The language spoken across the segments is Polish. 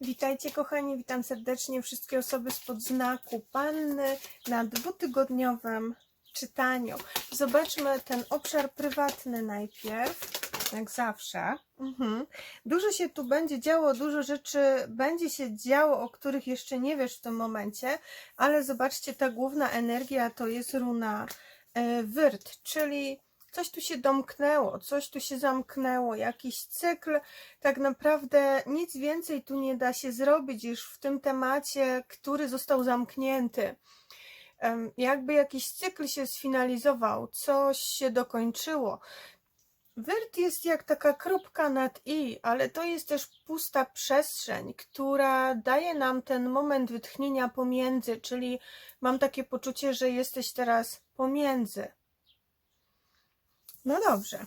Witajcie kochani, witam serdecznie wszystkie osoby spod znaku Panny na dwutygodniowym czytaniu. Zobaczmy ten obszar prywatny najpierw, jak zawsze. Mhm. Dużo się tu będzie działo, dużo rzeczy będzie się działo, o których jeszcze nie wiesz w tym momencie, ale zobaczcie, ta główna energia to jest runa e, Wyrt, czyli coś tu się domknęło, coś tu się zamknęło, jakiś cykl. Tak naprawdę nic więcej tu nie da się zrobić już w tym temacie, który został zamknięty. Jakby jakiś cykl się sfinalizował, coś się dokończyło. Wyrt jest jak taka kropka nad i, ale to jest też pusta przestrzeń, która daje nam ten moment wytchnienia pomiędzy, czyli mam takie poczucie, że jesteś teraz pomiędzy. No dobrze.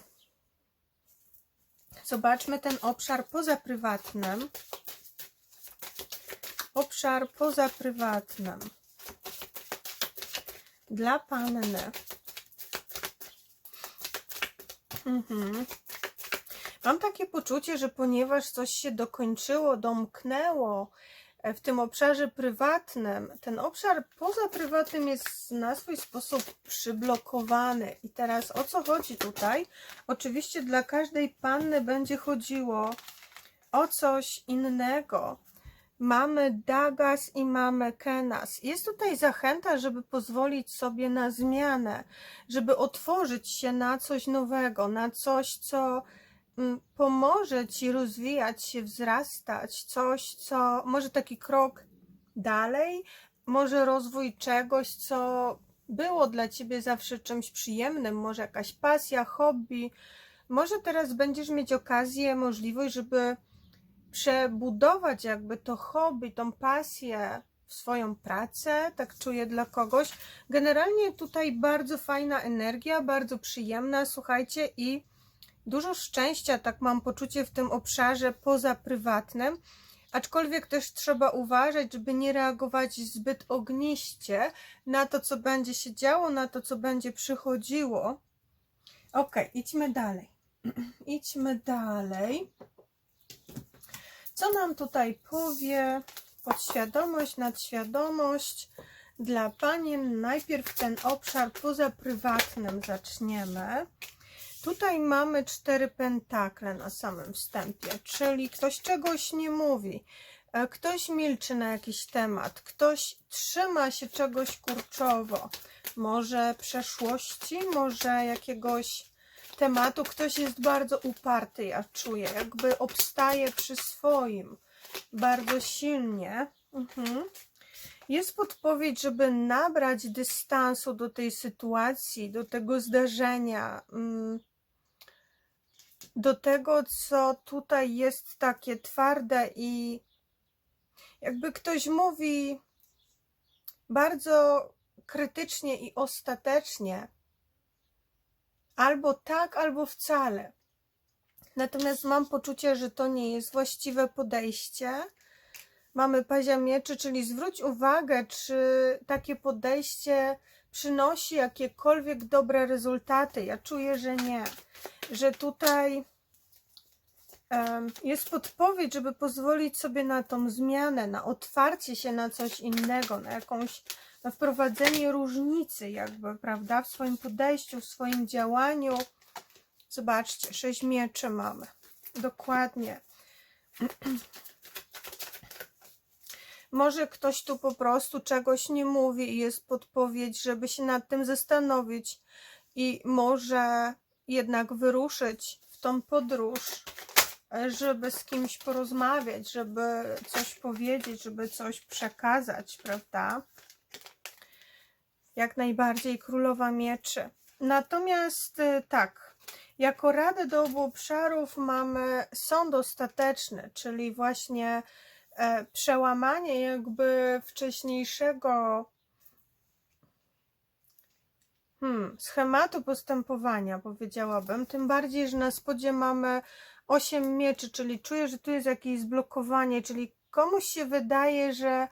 Zobaczmy ten obszar poza prywatnym. Obszar poza prywatnym. Dla panny. Mhm. Mam takie poczucie, że ponieważ coś się dokończyło, domknęło w tym obszarze prywatnym, ten obszar poza prywatnym jest na swój sposób przyblokowany. I teraz o co chodzi tutaj? Oczywiście dla każdej panny będzie chodziło o coś innego. Mamy Dagas i mamy Kenas. Jest tutaj zachęta, żeby pozwolić sobie na zmianę, żeby otworzyć się na coś nowego, na coś, co pomoże ci rozwijać się, wzrastać, coś, co może taki krok dalej, może rozwój czegoś, co było dla ciebie zawsze czymś przyjemnym, może jakaś pasja, hobby. Może teraz będziesz mieć okazję, możliwość, żeby przebudować jakby to hobby, tą pasję w swoją pracę, tak czuję dla kogoś. Generalnie tutaj bardzo fajna energia, bardzo przyjemna, słuchajcie, i dużo szczęścia, tak mam poczucie w tym obszarze poza prywatnym. Aczkolwiek też trzeba uważać, żeby nie reagować zbyt ogniście na to, co będzie się działo, na to, co będzie przychodziło. Ok, idźmy dalej. idźmy dalej. Co nam tutaj powie podświadomość, nadświadomość dla panien? Najpierw ten obszar poza prywatnym zaczniemy. Tutaj mamy cztery pentakle na samym wstępie, czyli ktoś czegoś nie mówi, e, ktoś milczy na jakiś temat, ktoś trzyma się czegoś kurczowo, może przeszłości, może jakiegoś tematu, ktoś jest bardzo uparty, ja czuję, jakby obstaje przy swoim bardzo silnie. Mhm. Jest podpowiedź, żeby nabrać dystansu do tej sytuacji, do tego zdarzenia, mm, do tego, co tutaj jest takie twarde i jakby ktoś mówi bardzo krytycznie i ostatecznie, albo tak, albo wcale. Natomiast mam poczucie, że to nie jest właściwe podejście. Mamy pazia mieczy, czyli zwróć uwagę, czy takie podejście przynosi jakiekolwiek dobre rezultaty. Ja czuję, że nie. Że tutaj jest podpowiedź, żeby pozwolić sobie na tą zmianę, na otwarcie się na coś innego, na jakąś na wprowadzenie różnicy, jakby, prawda, w swoim podejściu, w swoim działaniu. Zobaczcie, sześć mieczy mamy. Dokładnie. Może ktoś tu po prostu czegoś nie mówi i jest podpowiedź, żeby się nad tym zastanowić i może jednak wyruszyć w tą podróż, żeby z kimś porozmawiać, żeby coś powiedzieć, żeby coś przekazać, prawda? Jak najbardziej królowa mieczy. Natomiast y, tak, jako radę do obu obszarów mamy sąd ostateczny, czyli właśnie przełamanie jakby wcześniejszego hmm, schematu postępowania, powiedziałabym. Tym bardziej, że na spodzie mamy 8 mieczy, czyli czuję, że tu jest jakieś zblokowanie, czyli komuś się wydaje, że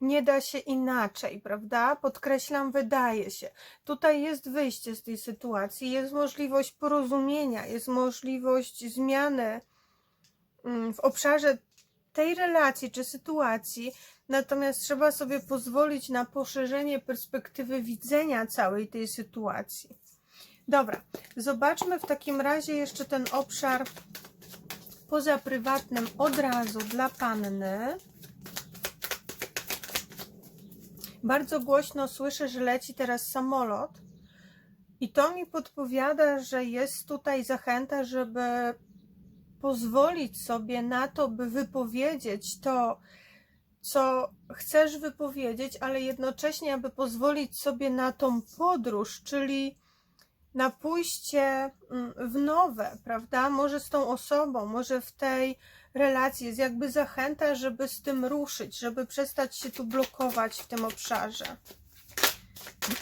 nie da się inaczej, prawda? Podkreślam, wydaje się. Tutaj jest wyjście z tej sytuacji, jest możliwość porozumienia, jest możliwość zmiany mm, w obszarze tej relacji czy sytuacji, natomiast trzeba sobie pozwolić na poszerzenie perspektywy widzenia całej tej sytuacji. Dobra, zobaczmy w takim razie jeszcze ten obszar poza prywatnym od razu dla panny. Bardzo głośno słyszę, że leci teraz samolot. I to mi podpowiada, że jest tutaj zachęta, żeby pozwolić sobie na to, by wypowiedzieć to, co chcesz wypowiedzieć, ale jednocześnie, aby pozwolić sobie na tą podróż, czyli na pójście mm, w nowe, prawda? Może z tą osobą, może w tej relacji jest jakby zachęta, żeby z tym ruszyć, żeby przestać się tu blokować w tym obszarze.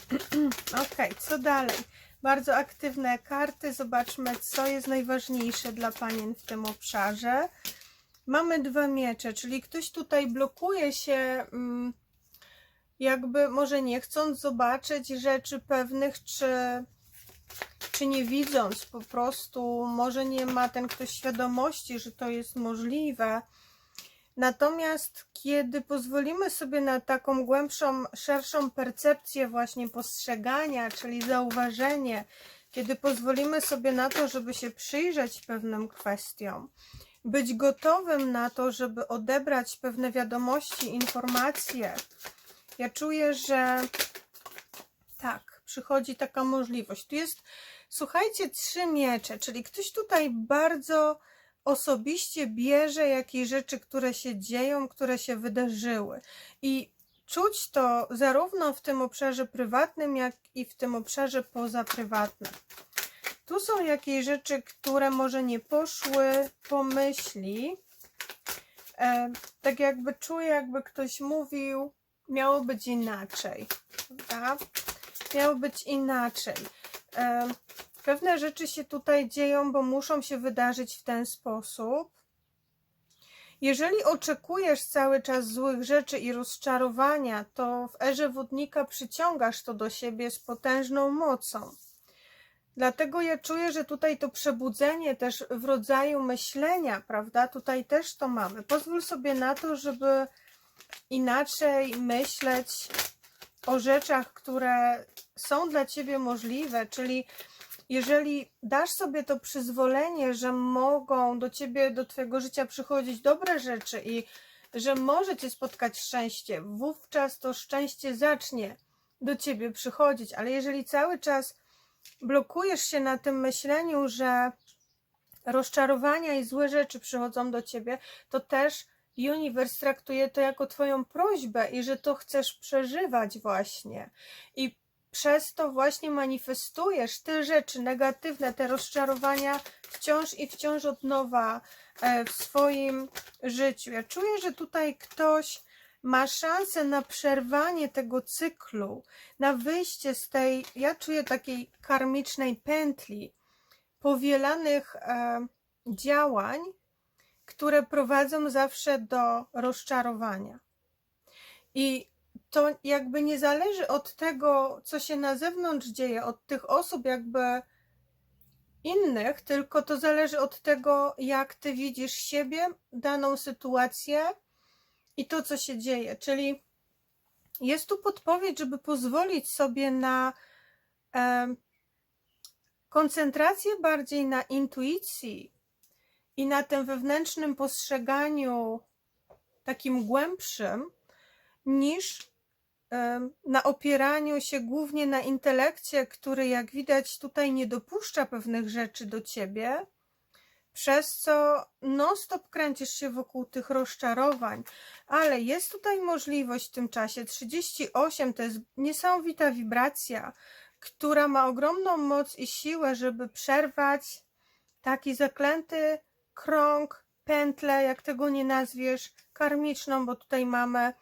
ok, co dalej? Bardzo aktywne karty. Zobaczmy, co jest najważniejsze dla panien w tym obszarze. Mamy dwa miecze, czyli ktoś tutaj blokuje się, mm, jakby może nie chcąc zobaczyć rzeczy pewnych, czy czy nie widząc po prostu, może nie ma ten ktoś świadomości, że to jest możliwe. Natomiast kiedy pozwolimy sobie na taką głębszą, szerszą percepcję właśnie postrzegania, czyli zauważenie, kiedy pozwolimy sobie na to, żeby się przyjrzeć pewnym kwestiom, być gotowym na to, żeby odebrać pewne wiadomości, informacje, ja czuję, że tak, przychodzi taka możliwość. Tu jest, słuchajcie, trzy miecze, czyli ktoś tutaj bardzo osobiście bierze jakieś rzeczy, które się dzieją, które się wydarzyły. I czuć to zarówno w tym obszarze prywatnym, jak i w tym obszarze pozaprywatnym. Tu są jakieś rzeczy, które może nie poszły po myśli. E, tak jakby czuję, jakby ktoś mówił, miało być inaczej. Prawda? Miało być inaczej. E, Pewne rzeczy się tutaj dzieją, bo muszą się wydarzyć w ten sposób. Jeżeli oczekujesz cały czas złych rzeczy i rozczarowania, to w erze wodnika przyciągasz to do siebie z potężną mocą. Dlatego ja czuję, że tutaj to przebudzenie też w rodzaju myślenia, prawda? Tutaj też to mamy. Pozwól sobie na to, żeby inaczej myśleć o rzeczach, które są dla ciebie możliwe, czyli jeżeli dasz sobie to przyzwolenie, że mogą do ciebie, do twojego życia przychodzić dobre rzeczy i że może cię spotkać szczęście, wówczas to szczęście zacznie do ciebie przychodzić, ale jeżeli cały czas blokujesz się na tym myśleniu, że rozczarowania i złe rzeczy przychodzą do ciebie, to też uniwers traktuje to jako twoją prośbę i że to chcesz przeżywać właśnie. I przez to właśnie manifestujesz te rzeczy negatywne, te rozczarowania wciąż i wciąż od nowa e, w swoim życiu. Ja czuję, że tutaj ktoś ma szansę na przerwanie tego cyklu, na wyjście z tej, ja czuję takiej karmicznej pętli powielanych e, działań, które prowadzą zawsze do rozczarowania. I to jakby nie zależy od tego, co się na zewnątrz dzieje, od tych osób jakby innych, tylko to zależy od tego, jak ty widzisz siebie, daną sytuację i to, co się dzieje. Czyli jest tu podpowiedź, żeby pozwolić sobie na e, koncentrację bardziej na intuicji i na tym wewnętrznym postrzeganiu takim głębszym, niż na opieraniu się głównie na intelekcie, który jak widać tutaj nie dopuszcza pewnych rzeczy do ciebie, przez co non-stop kręcisz się wokół tych rozczarowań, ale jest tutaj możliwość w tym czasie. 38 to jest niesamowita wibracja, która ma ogromną moc i siłę, żeby przerwać taki zaklęty krąg, pętlę, jak tego nie nazwiesz, karmiczną, bo tutaj mamy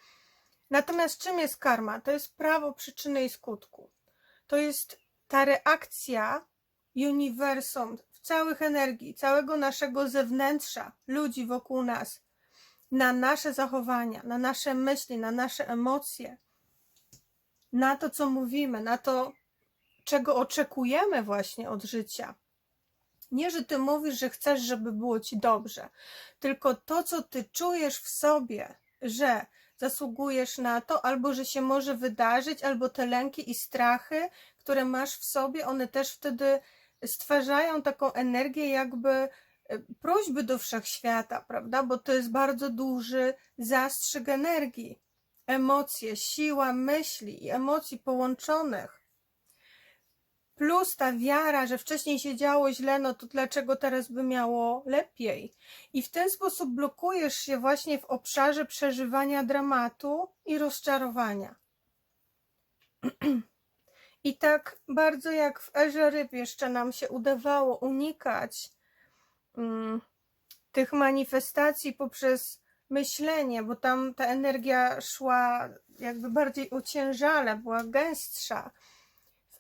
Natomiast czym jest karma? To jest prawo przyczyny i skutku. To jest ta reakcja uniwersum, całych energii, całego naszego zewnętrza, ludzi wokół nas, na nasze zachowania, na nasze myśli, na nasze emocje, na to, co mówimy, na to, czego oczekujemy właśnie od życia. Nie, że ty mówisz, że chcesz, żeby było ci dobrze, tylko to, co ty czujesz w sobie, że zasługujesz na to, albo że się może wydarzyć, albo te lęki i strachy, które masz w sobie, one też wtedy stwarzają taką energię, jakby e, prośby do wszechświata, prawda? Bo to jest bardzo duży zastrzyk energii. Emocje, siła myśli i emocji połączonych. Plus ta wiara, że wcześniej się działo źle, no to dlaczego teraz by miało lepiej? I w ten sposób blokujesz się właśnie w obszarze przeżywania dramatu i rozczarowania. I tak bardzo jak w erze ryb jeszcze nam się udawało unikać mm, tych manifestacji poprzez myślenie, bo tam ta energia szła jakby bardziej ociężale, była gęstsza.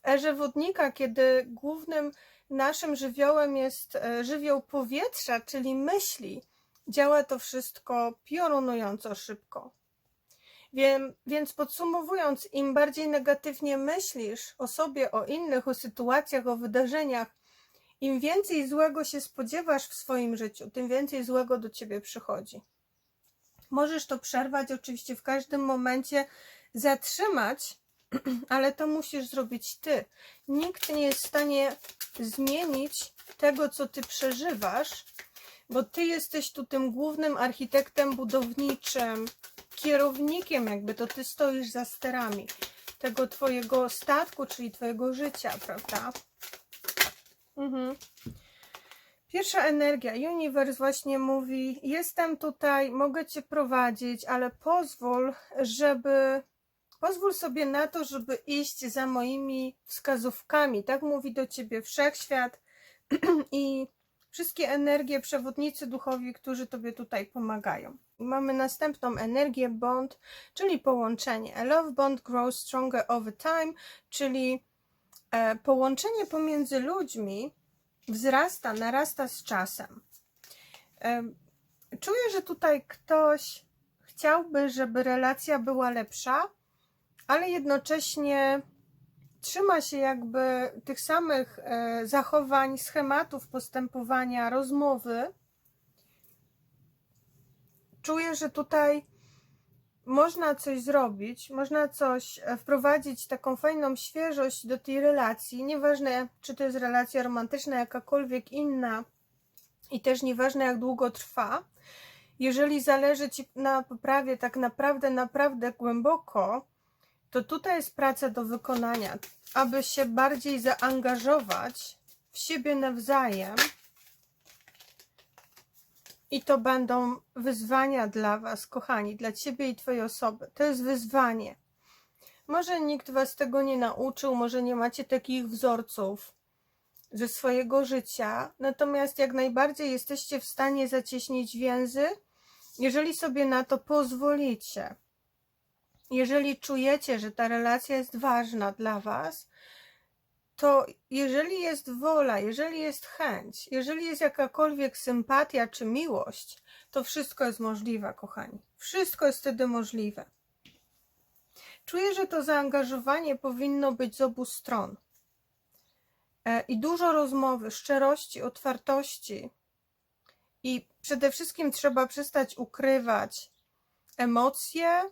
Erze wodnika, kiedy głównym naszym żywiołem jest e, żywioł powietrza, czyli myśli, działa to wszystko piorunująco szybko. Więc podsumowując, im bardziej negatywnie myślisz o sobie, o innych, o sytuacjach, o wydarzeniach, im więcej złego się spodziewasz w swoim życiu, tym więcej złego do ciebie przychodzi. Możesz to przerwać oczywiście w każdym momencie, zatrzymać, ale to musisz zrobić ty. Nikt nie jest w stanie zmienić tego, co ty przeżywasz, bo ty jesteś tu tym głównym architektem budowniczym, kierownikiem, jakby to ty stoisz za sterami tego twojego statku, czyli twojego życia, prawda? Mhm. Pierwsza energia. Uniwers właśnie mówi: Jestem tutaj, mogę cię prowadzić, ale pozwól, żeby. Pozwól sobie na to, żeby iść za moimi wskazówkami. Tak mówi do ciebie wszechświat i wszystkie energie, przewodnicy duchowi, którzy tobie tutaj pomagają. Mamy następną energię bond, czyli połączenie. A love bond grows stronger over time, czyli e, połączenie pomiędzy ludźmi wzrasta, narasta z czasem. E, czuję, że tutaj ktoś chciałby, żeby relacja była lepsza, ale jednocześnie trzyma się jakby tych samych e, zachowań, schematów postępowania, rozmowy. Czuję, że tutaj można coś zrobić, można coś e, wprowadzić, taką fajną świeżość do tej relacji. Nieważne, czy to jest relacja romantyczna, jakakolwiek inna, i też nieważne, jak długo trwa. Jeżeli zależy Ci na poprawie tak naprawdę, naprawdę głęboko, to tutaj jest praca do wykonania, aby się bardziej zaangażować w siebie nawzajem. I to będą wyzwania dla Was, kochani, dla Ciebie i Twojej osoby. To jest wyzwanie. Może nikt Was tego nie nauczył, może nie macie takich wzorców ze swojego życia, natomiast jak najbardziej jesteście w stanie zacieśnić więzy, jeżeli sobie na to pozwolicie. Jeżeli czujecie, że ta relacja jest ważna dla Was, to jeżeli jest wola, jeżeli jest chęć, jeżeli jest jakakolwiek sympatia czy miłość, to wszystko jest możliwe, kochani. Wszystko jest wtedy możliwe. Czuję, że to zaangażowanie powinno być z obu stron. E, I dużo rozmowy, szczerości, otwartości. I przede wszystkim trzeba przestać ukrywać emocje,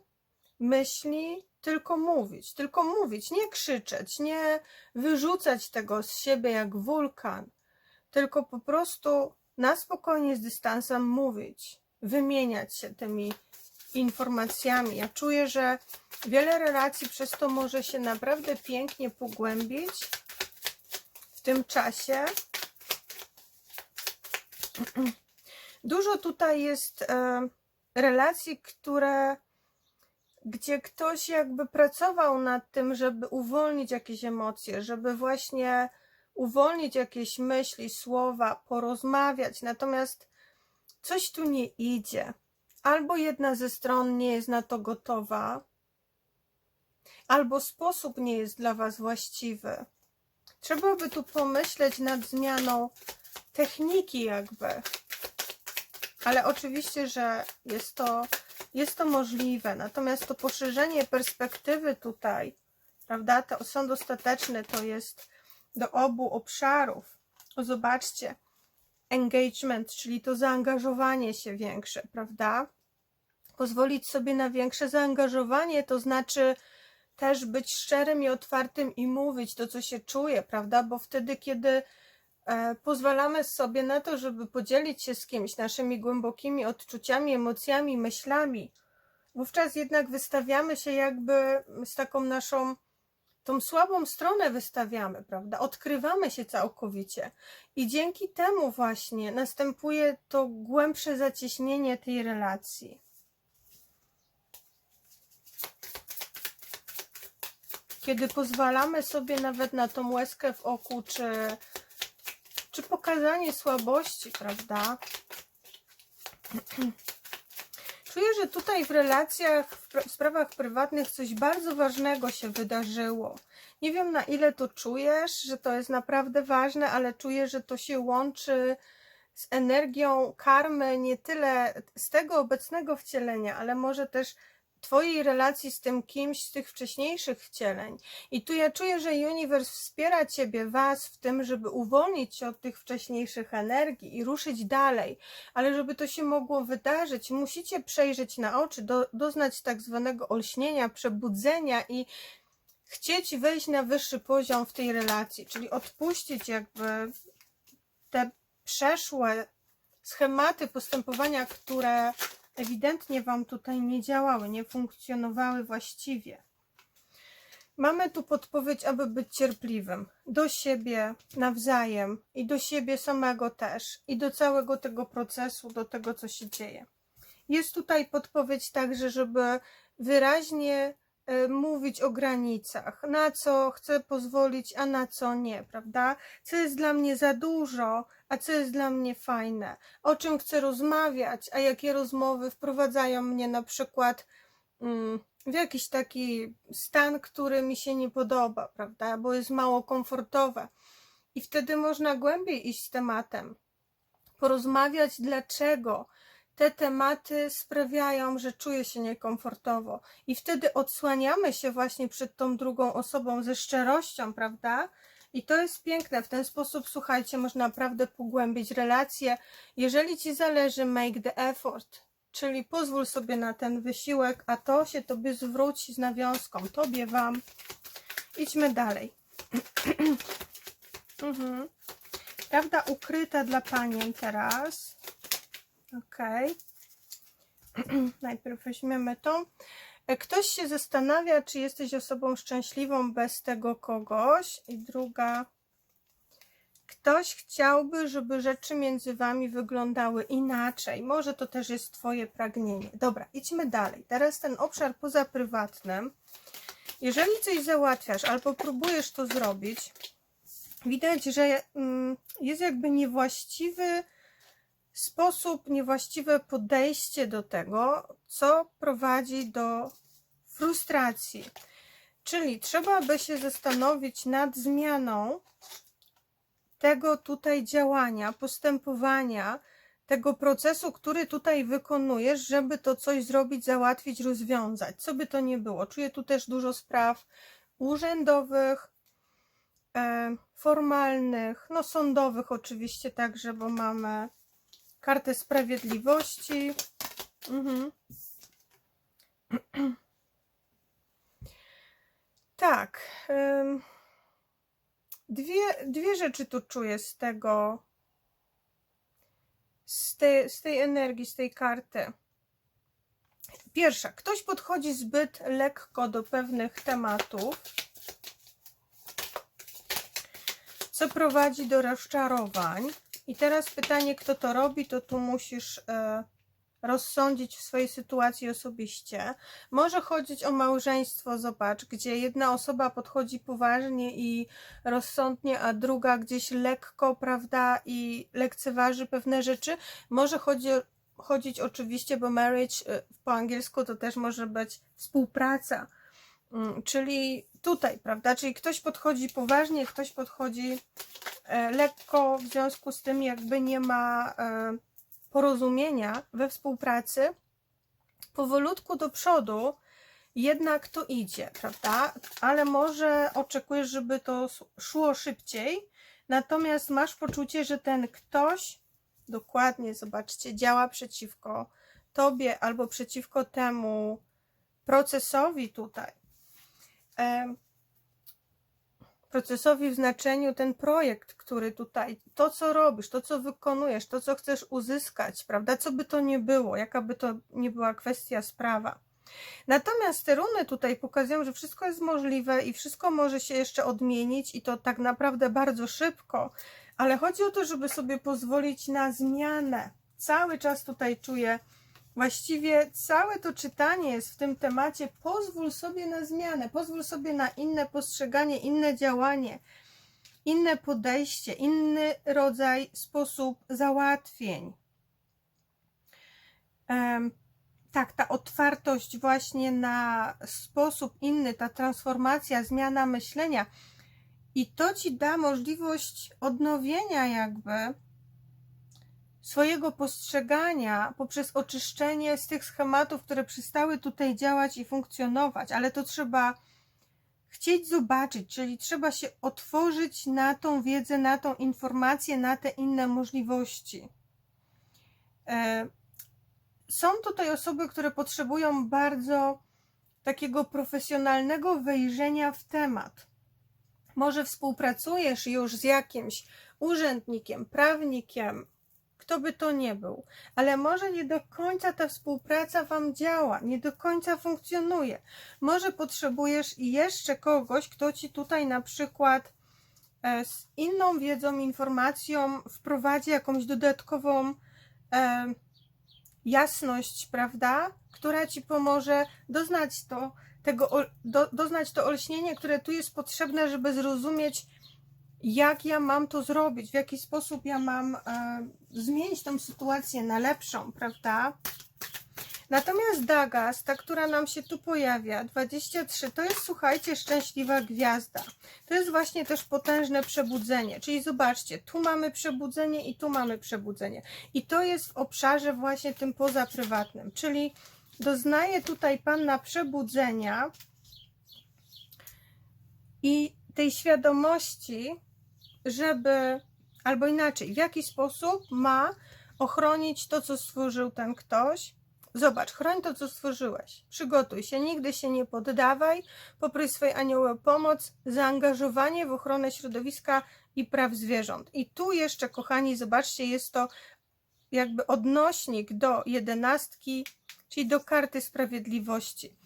myśli, tylko mówić, tylko mówić, nie krzyczeć, nie wyrzucać tego z siebie jak wulkan, tylko po prostu na spokojnie z dystansem mówić, wymieniać się tymi informacjami. Ja czuję, że wiele relacji przez to może się naprawdę pięknie pogłębić w tym czasie. Dużo tutaj jest e, relacji, które gdzie ktoś jakby pracował nad tym, żeby uwolnić jakieś emocje, żeby właśnie uwolnić jakieś myśli, słowa, porozmawiać. Natomiast coś tu nie idzie. Albo jedna ze stron nie jest na to gotowa, albo sposób nie jest dla Was właściwy. Trzeba by tu pomyśleć nad zmianą techniki, jakby. Ale oczywiście, że jest to jest to możliwe, natomiast to poszerzenie perspektywy tutaj, prawda, to sąd ostateczny to jest do obu obszarów. O, zobaczcie, engagement, czyli to zaangażowanie się większe, prawda? Pozwolić sobie na większe zaangażowanie, to znaczy też być szczerym i otwartym i mówić to, co się czuje, prawda? Bo wtedy, kiedy pozwalamy sobie na to, żeby podzielić się z kimś naszymi głębokimi odczuciami, emocjami, myślami, wówczas jednak wystawiamy się jakby z taką naszą, tą słabą stronę wystawiamy, prawda? Odkrywamy się całkowicie. I dzięki temu właśnie następuje to głębsze zacieśnienie tej relacji. Kiedy pozwalamy sobie nawet na tą łezkę w oku, czy, czy pokazanie słabości, prawda? Czuję, że tutaj w relacjach, w pra- w sprawach prywatnych coś bardzo ważnego się wydarzyło. Nie wiem na ile to czujesz, że to jest naprawdę ważne, ale czuję, że to się łączy z energią karmy nie tyle z tego obecnego wcielenia, ale może też Twojej relacji z tym kimś z tych wcześniejszych wcieleń. I tu ja czuję, że uniwers wspiera Ciebie, Was w tym, żeby uwolnić się od tych wcześniejszych energii i ruszyć dalej. Ale żeby to się mogło wydarzyć, musicie przejrzeć na oczy, do, doznać tak zwanego olśnienia, przebudzenia i chcieć wejść na wyższy poziom w tej relacji, czyli odpuścić jakby te przeszłe schematy postępowania, które ewidentnie Wam tutaj nie działały, nie funkcjonowały właściwie. Mamy tu podpowiedź, aby być cierpliwym do siebie nawzajem i do siebie samego też, i do całego tego procesu, do tego, co się dzieje. Jest tutaj podpowiedź także, żeby wyraźnie mówić o granicach, na co chcę pozwolić, a na co nie, prawda? Co jest dla mnie za dużo, a co jest dla mnie fajne, o czym chcę rozmawiać, a jakie rozmowy wprowadzają mnie na przykład mm, w jakiś taki stan, który mi się nie podoba, prawda? Bo jest mało komfortowe. I wtedy można głębiej iść z tematem, porozmawiać, dlaczego te tematy sprawiają, że czuję się niekomfortowo. I wtedy odsłaniamy się właśnie przed tą drugą osobą ze szczerością, prawda? I to jest piękne. W ten sposób, słuchajcie, można naprawdę pogłębić relacje. Jeżeli ci zależy, make the effort, czyli pozwól sobie na ten wysiłek, a to się tobie zwróci z nawiązką, tobie, wam. Idźmy dalej. mhm. Prawda ukryta dla panien teraz. Ok. Najpierw weźmiemy to. E, Ktoś się zastanawia, czy jesteś osobą szczęśliwą bez tego kogoś. I druga. Ktoś chciałby, żeby rzeczy między wami wyglądały inaczej. Może to też jest Twoje pragnienie. Dobra, idźmy dalej. Teraz ten obszar poza prywatnym. Jeżeli coś załatwiasz albo próbujesz to zrobić, widać, że mm, jest jakby niewłaściwy sposób, niewłaściwe podejście do tego, co prowadzi do frustracji. Czyli trzeba by się zastanowić nad zmianą tego tutaj działania, postępowania, tego procesu, który tutaj wykonujesz, żeby to coś zrobić, załatwić, rozwiązać. Co by to nie było. Czuję tu też dużo spraw urzędowych, e, formalnych, no sądowych oczywiście także, bo mamy kartę sprawiedliwości. Mhm. Tak. Dwie, dwie rzeczy tu czuję z tego, z tej, z tej energii, z tej karty. Pierwsza, ktoś podchodzi zbyt lekko do pewnych tematów, co prowadzi do rozczarowań. I teraz pytanie, kto to robi, to tu musisz e, rozsądzić w swojej sytuacji osobiście. Może chodzić o małżeństwo, zobacz, gdzie jedna osoba podchodzi poważnie i rozsądnie, a druga gdzieś lekko, prawda, i lekceważy pewne rzeczy. Może chodzi, chodzić oczywiście, bo marriage e, po angielsku to też może być współpraca. Mm, Czyli tutaj, prawda? Czyli ktoś podchodzi poważnie, ktoś podchodzi lekko, w związku z tym jakby nie ma e, porozumienia we współpracy. Powolutku do przodu jednak to idzie, prawda? Ale może oczekujesz, żeby to szło szybciej, natomiast masz poczucie, że ten ktoś dokładnie, zobaczcie, działa przeciwko tobie albo przeciwko temu procesowi tutaj. Procesowi w znaczeniu ten projekt, który tutaj, to co robisz, to co wykonujesz, to co chcesz uzyskać, prawda? Co by to nie było, jaka by to nie była kwestia, sprawa. Natomiast te runy tutaj pokazują, że wszystko jest możliwe i wszystko może się jeszcze odmienić i to tak naprawdę bardzo szybko, ale chodzi o to, żeby sobie pozwolić na zmianę. Cały czas tutaj czuję, właściwie całe to czytanie jest w tym temacie. Pozwól sobie na zmianę, pozwól sobie na inne postrzeganie, inne działanie, inne podejście, inny rodzaj, sposób załatwień. Tak, ta otwartość właśnie na sposób inny, ta transformacja, zmiana myślenia. I to ci da możliwość odnowienia, jakby swojego postrzegania poprzez oczyszczenie z tych schematów, które przestały tutaj działać i funkcjonować, ale to trzeba chcieć zobaczyć, czyli trzeba się otworzyć na tą wiedzę, na tą informację, na te inne możliwości. E, Są tutaj osoby, które potrzebują bardzo takiego profesjonalnego wejrzenia w temat. Może współpracujesz już z jakimś urzędnikiem, prawnikiem, kto by to nie był, ale może nie do końca ta współpraca Wam działa, nie do końca funkcjonuje. Może potrzebujesz jeszcze kogoś, kto Ci tutaj na przykład e, z inną wiedzą, informacją wprowadzi jakąś dodatkową e, jasność, prawda, która Ci pomoże doznać to, tego, do, doznać to olśnienie, które tu jest potrzebne, żeby zrozumieć, jak ja mam to zrobić, w jaki sposób ja mam e, zmienić tą sytuację na lepszą, prawda? Natomiast Dagas, ta, która nam się tu pojawia, 23, to jest, słuchajcie, szczęśliwa gwiazda. To jest właśnie też potężne przebudzenie. Czyli zobaczcie, tu mamy przebudzenie i tu mamy przebudzenie. I to jest w obszarze właśnie tym pozaprywatnym. Czyli doznaje tutaj Panna przebudzenia i tej świadomości, żeby, albo inaczej, w jaki sposób ma ochronić to, co stworzył ten ktoś. Zobacz, chroń to, co stworzyłeś. Przygotuj się, nigdy się nie poddawaj. Poprój swojej anioły o pomoc, zaangażowanie w ochronę środowiska i praw zwierząt. I tu jeszcze, kochani, zobaczcie, jest to jakby odnośnik do jedenastki, czyli do karty sprawiedliwości.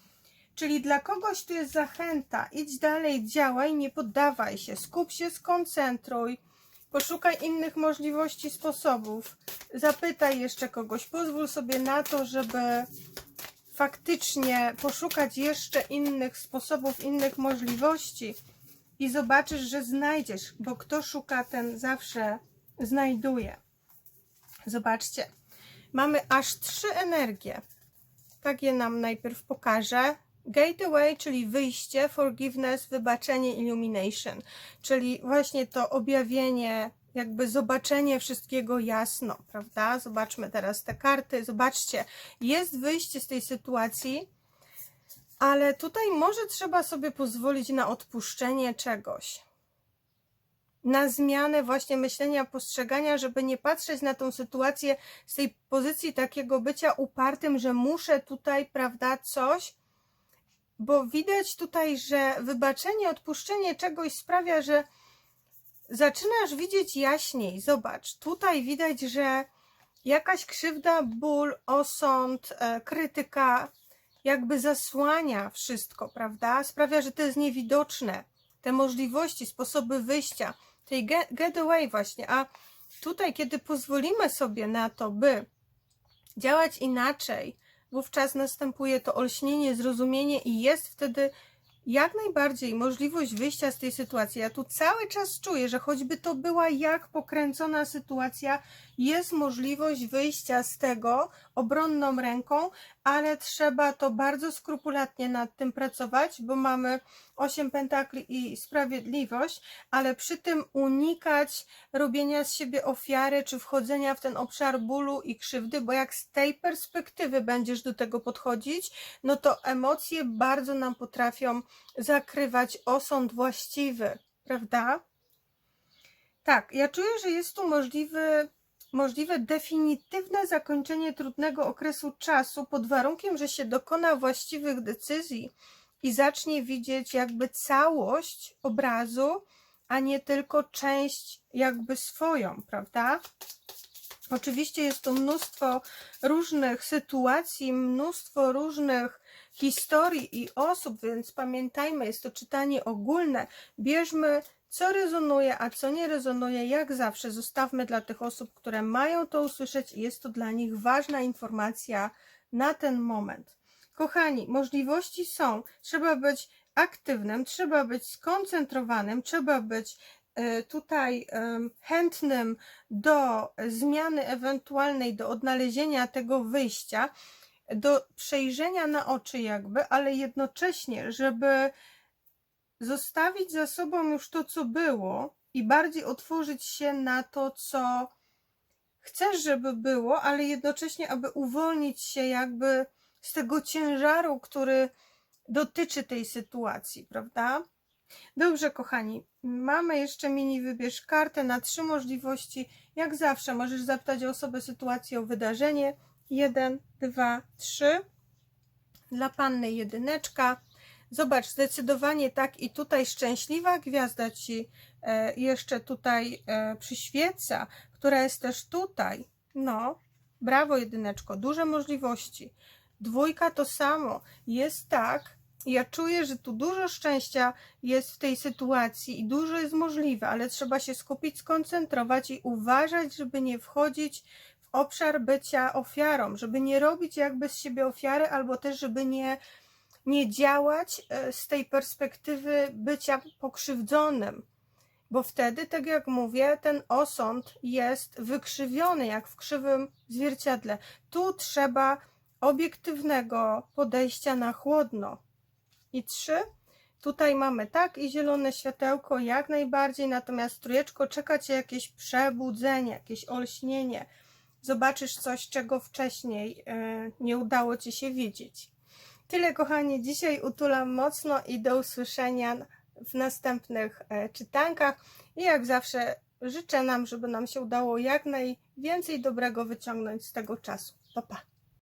Czyli dla kogoś tu jest zachęta, idź dalej, działaj, nie poddawaj się, skup się, skoncentruj, poszukaj innych możliwości, sposobów, zapytaj jeszcze kogoś, pozwól sobie na to, żeby faktycznie poszukać jeszcze innych sposobów, innych możliwości i zobaczysz, że znajdziesz, bo kto szuka, ten zawsze znajduje. Zobaczcie, mamy aż trzy energie. Tak je nam najpierw pokażę. Gateway, czyli wyjście, forgiveness, wybaczenie, illumination, czyli właśnie to objawienie, jakby zobaczenie wszystkiego jasno, prawda? Zobaczmy teraz te karty. Zobaczcie, jest wyjście z tej sytuacji, ale tutaj może trzeba sobie pozwolić na odpuszczenie czegoś. Na zmianę właśnie myślenia, postrzegania, żeby nie patrzeć na tą sytuację z tej pozycji takiego bycia upartym, że muszę tutaj, prawda, coś, bo widać tutaj, że wybaczenie, odpuszczenie czegoś sprawia, że zaczynasz widzieć jaśniej. Zobacz, tutaj widać, że jakaś krzywda, ból, osąd, e, krytyka jakby zasłania wszystko, prawda? Sprawia, że to jest niewidoczne. Te możliwości, sposoby wyjścia, tej get, getaway właśnie. A tutaj, kiedy pozwolimy sobie na to, by działać inaczej, wówczas następuje to olśnienie, zrozumienie i jest wtedy jak najbardziej możliwość wyjścia z tej sytuacji. Ja tu cały czas czuję, że choćby to była jak pokręcona sytuacja, jest możliwość wyjścia z tego obronną ręką, ale trzeba to bardzo skrupulatnie nad tym pracować, bo mamy 8 pentakli i sprawiedliwość, ale przy tym unikać robienia z siebie ofiary czy wchodzenia w ten obszar bólu i krzywdy, bo jak z tej perspektywy będziesz do tego podchodzić, no to emocje bardzo nam potrafią zakrywać osąd właściwy, prawda? Tak, ja czuję, że jest tu możliwy możliwe definitywne zakończenie trudnego okresu czasu pod warunkiem, że się dokona właściwych decyzji i zacznie widzieć jakby całość obrazu, a nie tylko część jakby swoją, prawda? Oczywiście jest tu mnóstwo różnych sytuacji, mnóstwo różnych historii i osób, więc pamiętajmy, jest to czytanie ogólne. Bierzmy, co rezonuje, a co nie rezonuje, jak zawsze. Zostawmy dla tych osób, które mają to usłyszeć i jest to dla nich ważna informacja na ten moment. Kochani, możliwości są. Trzeba być aktywnym, trzeba być skoncentrowanym, trzeba być e, tutaj chętnym do zmiany ewentualnej, do odnalezienia tego wyjścia, do przejrzenia na oczy jakby, ale jednocześnie, żeby zostawić za sobą już to, co było i bardziej otworzyć się na to, co chcesz, żeby było, ale jednocześnie, aby uwolnić się jakby z tego ciężaru, który dotyczy tej sytuacji, prawda? Dobrze, kochani, mamy jeszcze mini wybierz kartę na trzy możliwości. Jak zawsze możesz zapytać o osobę, sytuację, o wydarzenie. Jeden, dwa, trzy. Dla panny jedyneczka. Zobacz, zdecydowanie tak i tutaj szczęśliwa gwiazda Ci e, jeszcze tutaj e, przyświeca, która jest też tutaj. No, brawo jedyneczko, duże możliwości. Dwójka to samo. Jest tak, ja czuję, że tu dużo szczęścia jest w tej sytuacji i dużo jest możliwe, ale trzeba się skupić, skoncentrować i uważać, żeby nie wchodzić w obszar bycia ofiarą, żeby nie robić jakby z siebie ofiary, albo też, żeby nie, nie działać e, z tej perspektywy bycia pokrzywdzonym. Bo wtedy, tak jak mówię, ten osąd jest wykrzywiony, jak w krzywym zwierciadle. Tu trzeba obiektywnego podejścia na chłodno. I trzy. Tutaj mamy tak i zielone światełko jak najbardziej, natomiast trójeczko czeka Cię jakieś przebudzenie, jakieś olśnienie. Zobaczysz coś, czego wcześniej e, nie udało Ci się widzieć. Tyle, kochani, dzisiaj utulam mocno i do usłyszenia w następnych e, czytankach. I jak zawsze życzę nam, żeby nam się udało jak najwięcej dobrego wyciągnąć z tego czasu. Pa, pa.